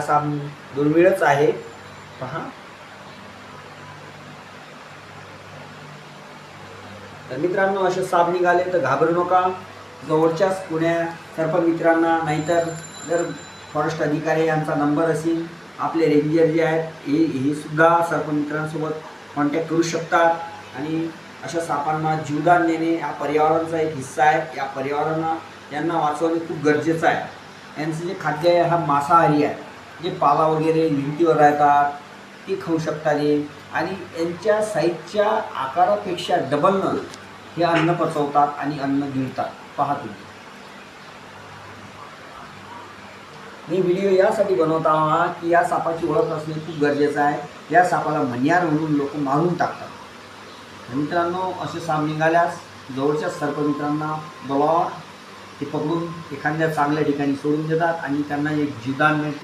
साम दुर्मिळच आहे. पहा. तर मित्रांनो असे साप निघाले तर घाबरू नका. जवळच्याच कुण्या सर्प मित्रांना नाहीतर जर फॉरेस्ट अधिकारी यांचा नंबर असेल आपले रेंजर जे आहेत हे हे सुद्धा सर्पमित्रांसोबत कॉन्टॅक्ट करू शकतात. आणि अशा सापांना जीवदान देणे हा पर्यावरणाचा एक हिस्सा आहे. या पर्यावरणाला यांना वाचवणे खूप गरजेचं आहे. यांचं जे खाद्य आहे हा मांसाहारी आहे. जे पाला वगैरे भिंतीवर राहतात ती खाऊ शकतात आणि यांच्या साईजच्या आकारापेक्षा डबलनं हे अन्न पचवतात आणि अन्न गिळतात. पहा तुम्ही. मी व्हिडिओ यासाठी बनवता हा की या सापाची ओळख असणे खूप गरजेचं आहे. या सापाला मन्यार म्हणून लोक मारून टाकतात. मित्रांनो असे साप निघाल्यास जवळच्या सर्पमित्रांना बोलावा ते पकडून एखाद्या चांगल्या ठिकाणी सोडून देतात आणि त्यांना एक जीवदान मिळते.